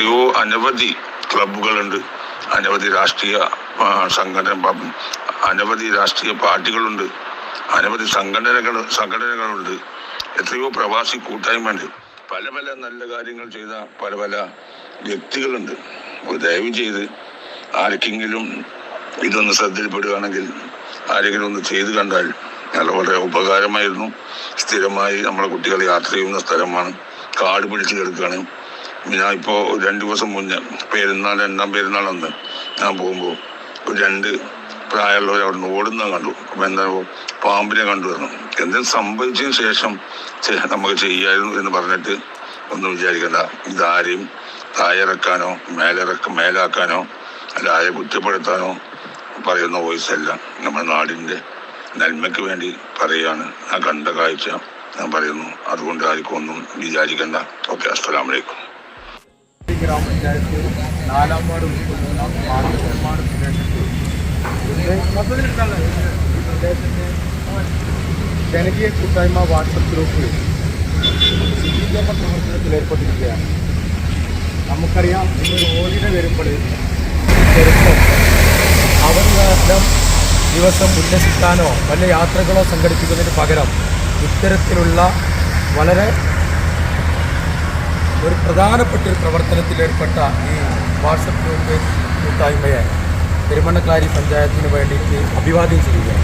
എത്രയോ അനവധി ക്ലബുകളുണ്ട് അനവധി രാഷ്ട്രീയ സംഘടന അനവധി രാഷ്ട്രീയ പാർട്ടികളുണ്ട്. അനവധി സംഘടനകൾ സംഘടനകളുണ്ട്. എത്രയോ പ്രവാസി കൂട്ടായ്മയുണ്ട്. പല പല നല്ല കാര്യങ്ങൾ ചെയ്ത പല പല വ്യക്തികളുണ്ട്. ദയവ് ചെയ്ത് ആർക്കെങ്കിലും ഇതൊന്ന് ശ്രദ്ധയിൽപ്പെടുകയാണെങ്കിൽ ആരെങ്കിലും ഒന്ന് ചെയ്തു കണ്ടാൽ നല്ല വളരെ ഉപകാരമായിരുന്നു. സ്ഥിരമായി നമ്മളെ കുട്ടികൾ യാത്ര ചെയ്യുന്ന സ്ഥലമാണ്. കാട് പിടിച്ചു കിടക്കുകയാണ്. ഞാൻ ഇപ്പോൾ രണ്ട് ദിവസം മുന്നേ പെരുന്നാൾ രണ്ടാം പെരുന്നാൾ അന്ന് ഞാൻ പോകുമ്പോൾ രണ്ട് പ്രായമുള്ളവർ അവിടെ നിന്ന് ഓടുന്ന കണ്ടു. അപ്പം എന്താ പാമ്പിനെ കണ്ടു വരണം എന്തെങ്കിലും സംഭവിച്ചതിന് ശേഷം നമുക്ക് ചെയ്യായിരുന്നു എന്ന് പറഞ്ഞിട്ട് ഒന്നും വിചാരിക്കണ്ട. ഇതാരെയും തായിറക്കാനോ മേലിറക്ക മേലാക്കാനോ അല്ല ആരെ കുറ്റപ്പെടുത്താനോ പറയുന്ന വോയിസ് അല്ല. നമ്മുടെ നാടിന്റെ നന്മയ്ക്ക് വേണ്ടി പറയുകയാണ്. ആ കണ്ട കാഴ്ച ഞാൻ പറയുന്നു. അതുകൊണ്ട് ആർക്കും ഒന്നും വിചാരിക്കണ്ട. ഓക്കെ അസ്സലാം വലൈക്കും ഈ ഗ്രാമപഞ്ചായത്ത് നാലാം വാർഡ് ഉൾപ്പെടുന്ന നിർമ്മാണ പ്രദേശത്ത് പ്രദേശത്തെ ജനകീയ കൂട്ടായ്മ വാട്സപ്പ് ഗ്രൂപ്പ് ശുചീകരണ പ്രവർത്തനത്തിൽ ഏർപ്പെട്ടിരിക്കുകയാണ്. നമുക്കറിയാം ഇന്ന് റോഡിന് വരുമ്പോൾ ചെറുപ്പം കാലം ദിവസം ഉല്ലസിക്കാനോ വല്ല യാത്രകളോ സംഘടിപ്പിക്കുന്നതിന് പകരം ഇത്തരത്തിലുള്ള വളരെ ഒരു പ്രധാനപ്പെട്ട ഒരു പ്രവർത്തനത്തിൽ ഏർപ്പെട്ട ഈ വാട്സപ്പ് ഗ്രൂപ്പ് കൂട്ടായ്മയെ പെരുമണ്ണക്കാരി പഞ്ചായത്തിന് വേണ്ടിയിട്ട് അഭിവാദ്യം ചെയ്യുകയാണ്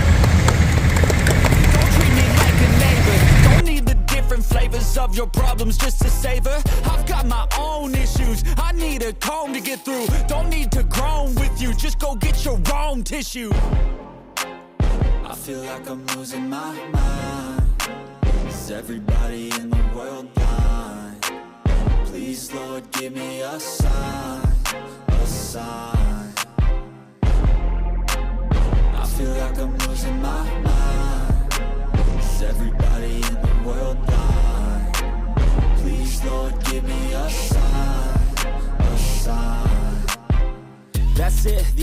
treat me like a neighbor. Don't need the different flavors of your problems just to savor. I've got my own issues. I need a comb to get through. Don't need to groan with you. Just go get your own tissue. I feel like I'm losing my mind. Is everybody in the world blind? Please, Lord, give me a sign, a sign. I feel like I'm losing my mind.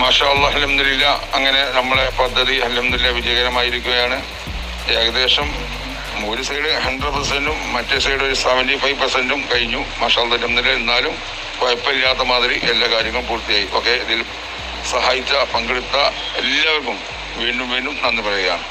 മാഷാ അള്ളാഹ് അലഹമില്ല അങ്ങനെ നമ്മളെ പദ്ധതി അലഹമില്ല വിജയകരമായിരിക്കുകയാണ്. ഏകദേശം ഒരു side hundred പെർസെന്റും മറ്റേ side ഒരു സെവന്റി ഫൈവ് പെർസെന്റും കഴിഞ്ഞു. മാഷാ അലഹമില്ല എന്നാലും കുഴപ്പമില്ലാത്ത മാതിരി എല്ലാ കാര്യങ്ങളും പൂർത്തിയായി. ഓക്കെ ഇതിൽ സഹായിച്ച പങ്കെടുത്ത എല്ലാവർക്കും വീണ്ടും വീണ്ടും നന്ദി പറയുകയാണ്.